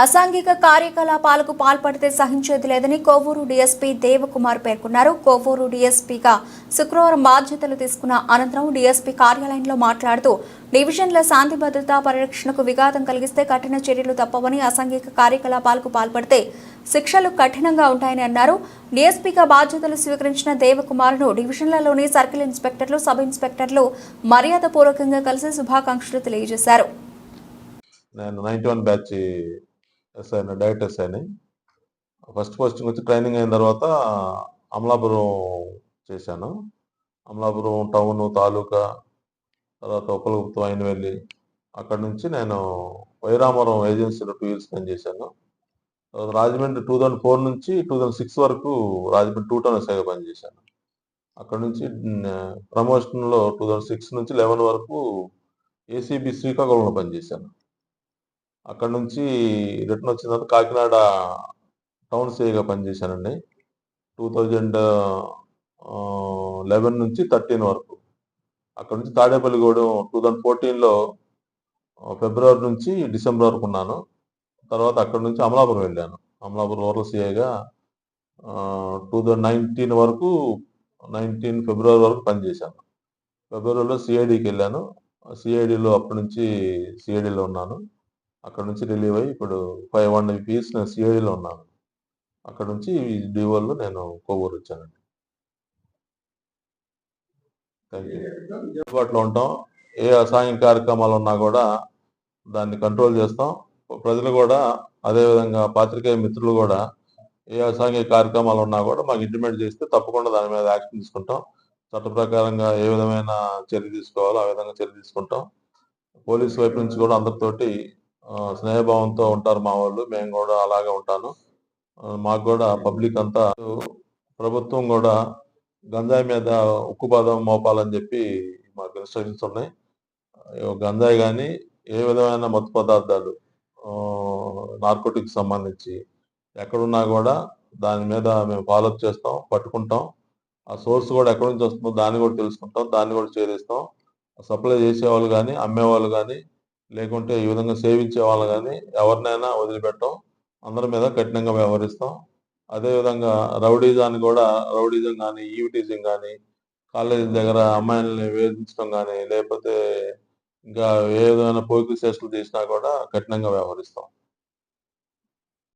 అసాంఘిక కార్యకలాపాలకు పాల్పడితే సహించేది లేదని కోవూరు డీఎస్పీ దేవకుమార్ పేర్కొన్నారు. కోవూరు డీఎస్పీగా శుక్రవారం బాధ్యతలు తీసుకున్న అనంతరం డీఎస్పీ కార్యాలయంలో మాట్లాడుతూ డివిజన్ల శాంతి భద్రతా పరిరక్షణకు విఘాతం కలిగిస్తే కఠిన చర్యలు తప్పవని అసాంఘిక కార్యకలాపాలకు పాల్పడితే శిక్షలు కఠినంగా ఉంటాయని అన్నారు. డీఎస్పీగా బాధ్యతలు స్వీకరించిన దేవకుమార్ను డివిజన్లలోని సర్కిల్ ఇన్స్పెక్టర్లు సబ్ ఇన్స్పెక్టర్లు మర్యాదపూర్వకంగా కలిసి శుభాకాంక్షలు తెలియజేశారు. నేను నైన్టీ వన్ బ్యాచ్ ఎస్ఐని డైరెక్ట్ ఎస్ఐని ఫస్ట్ పోస్టింగ్ వచ్చి ట్రైనింగ్ అయిన తర్వాత అమలాపురం చేశాను. అమలాపురం టౌన్ తాలూకా తర్వాత ఉపలగుప్తం అయినవెల్లి అక్కడ నుంచి నేను వైరామరం ఏజెన్సీలో టూ ఇయర్స్ పనిచేశాను తర్వాత రాజమండ్రి టూ థౌజండ్ ఫోర్ నుంచి టూ థౌజండ్ సిక్స్ వరకు రాజమండ్రి టూ టౌన్ ఎస్ఐగా పనిచేశాను అక్కడ నుంచి ప్రమోషన్లో టూ థౌజండ్ సిక్స్ నుంచి లెవెన్ వరకు ఏసీబీ శ్రీకాకుళంలో పనిచేశాను అక్కడ నుంచి రిటర్న్ వచ్చిన తర్వాత కాకినాడ టౌన్ సేగా పనిచేశానండి. టూ థౌజండ్ లెవెన్ నుంచి థర్టీన్ వరకు. అక్కడ నుంచి తాడేపల్లిగూడెం టూ థౌజండ్ ఫోర్టీన్లో ఫిబ్రవరి నుంచి డిసెంబర్ వరకు ఉన్నాను. తర్వాత అక్కడ నుంచి అమలాపురం వెళ్ళాను. అమలాపురం రూరల్ సిఐగా టూ థౌజండ్ నైన్టీన్ వరకు నైన్టీన్ ఫిబ్రవరి వరకు పనిచేశాను. ఫిబ్రవరిలో సిఐడికి వెళ్ళాను. సిఐడిలో అప్పటి నుంచి సిఐడిలో ఉన్నాను. అక్కడ నుంచి రిలీవ్ అయ్యి ఇప్పుడు ఫైవ్ వన్ పీస్ నేను సిఐడిలో ఉన్నాను. అక్కడ నుంచి డివోల్లో నేను కోవూరు వచ్చానండి. అందుబాటులో ఉంటాం. ఏ అసాయం కార్యక్రమాలు ఉన్నా కూడా దాన్ని కంట్రోల్ చేస్తాం. ప్రజలు కూడా అదేవిధంగా పాత్రికేయ మిత్రులు కూడా ఏ అసాంఘిక కార్యక్రమాలు ఉన్నా కూడా మాకు ఇంటిమేట్ చేస్తే తప్పకుండా దాని మీద యాక్షన్ తీసుకుంటాం. చట్ట ప్రకారంగా ఏ విధమైన చర్య తీసుకోవాలో ఆ విధంగా చర్య తీసుకుంటాం. పోలీస్ వైపు నుంచి కూడా అందరితోటి స్నేహభావంతో ఉంటారు మా వాళ్ళు. మేము కూడా అలాగే ఉంటాను. మాకు కూడా పబ్లిక్ అంతా ప్రభుత్వం కూడా గంజాయి మీద ఉక్కుపాదం మోపాలని చెప్పి మాకు ఇన్స్ట్రక్షన్స్ ఉన్నాయి. గంజాయి కానీ ఏ విధమైన మత్తు పదార్థాలు నార్కోటిక్స్ సంబంధించి ఎక్కడున్నా కూడా దాని మీద మేము ఫాలోఅప్ చేస్తాం పట్టుకుంటాం. ఆ సోర్స్ కూడా ఎక్కడి నుంచి వస్తుందో దాన్ని కూడా తెలుసుకుంటాం దాన్ని కూడా చేరిస్తాం. సప్లై చేసేవాళ్ళు కానీ అమ్మేవాళ్ళు కానీ లేకుంటే ఈ విధంగా సేవించే వాళ్ళు కానీ ఎవరినైనా వదిలిపెట్టం. అందరి మీద కఠినంగా వ్యవహరిస్తాం. అదేవిధంగా రౌడీజాన్ని కూడా రౌడీజం కానీ ఈవిటీజింగ్ కానీ కాలేజీ దగ్గర అమ్మాయిల్ని వేధించడం కానీ లేకపోతే ఇంకా ఏ విధమైన పోకిరి చేష్టలు చేసినా కూడా కఠినంగా వ్యవహరిస్తాం.